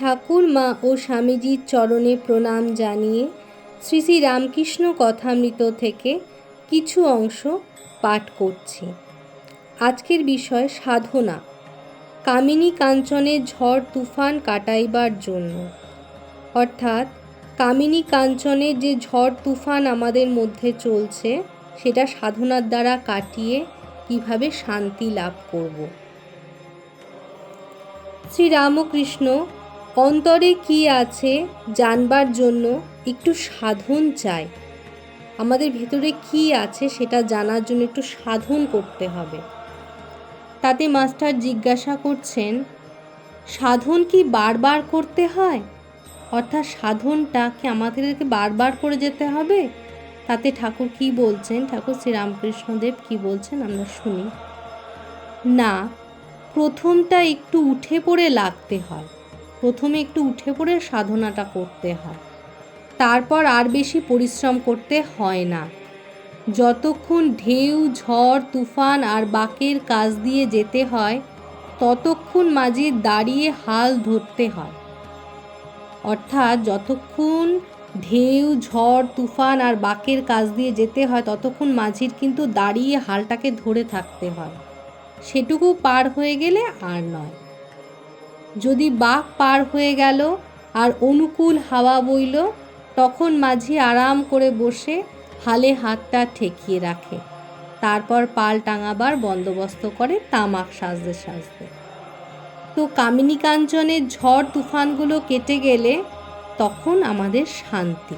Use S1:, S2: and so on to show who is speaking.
S1: ঠাকুর মা ও স্বামীজির চরণে প্রণাম জানিয়ে শ্রী শ্রী রামকৃষ্ণ কথামৃত থেকে কিছু অংশ পাঠ করছি। আজকের বিষয় সাধনা। কামিনী কাঞ্চনের ঝড় তুফান কাটাইবার জন্য। অর্থাৎ কামিনী কাঞ্চনের যে ঝড় তুফান আমাদের মধ্যে চলছে, সেটা সাধনার দ্বারা কাটিয়ে কীভাবে শান্তি লাভ করব? শ্রী রামকৃষ্ণ অন্তরে কি আছে জানবার জন্য একটু সাধন চাই। আমাদের ভেতরে কি আছে সেটা জানার জন্য একটু সাধন করতে হবে। তাতে মাস্টার জিজ্ঞাসা করছেন, সাধন কি বারবার করতে হয়? অর্থাৎ সাধনটা কি আমাদেরকে বারবার করে যেতে হবে? তাতে ঠাকুর কি বলছেন? ঠাকুর শ্রীরামকৃষ্ণদেব কি বলছেন আমরা শুনি। না, প্রথমটা একটু উঠে পড়ে লাগতে হয়। প্রথমে একটু উঠে পড়ে সাধনাটা করতে হয়। তারপর আর বেশি পরিশ্রম করতে হয় না। যতক্ষণ ঢেউ, ঝড়, তুফান আর বাকের কাজ দিয়ে যেতে হয়, ততক্ষণ মাঝে দাঁড়িয়ে হাল ধরতে হয়। অর্থাৎ যতক্ষণ ঢেউ, ঝড়, তুফান আর বাকের কাজ দিয়ে যেতে হয়, ততক্ষণ মাঝির কিন্তু দাঁড়িয়ে হালটাকে ধরে থাকতে হয়। সেটুকু পার হয়ে গেলে আর নয়। যদি বাঘ পার হয়ে গেল আর অনুকূল হাওয়া বইল, তখন মাঝি আরাম করে বসে হালে হাতটা ঠেকিয়ে রাখে। তারপর পাল টাঙাবার বন্দোবস্ত করে তামাক সাজতে সাজতে। তো কামিনী কাঞ্চনের ঝড় তুফানগুলো কেটে গেলে তখন আমাদের শান্তি।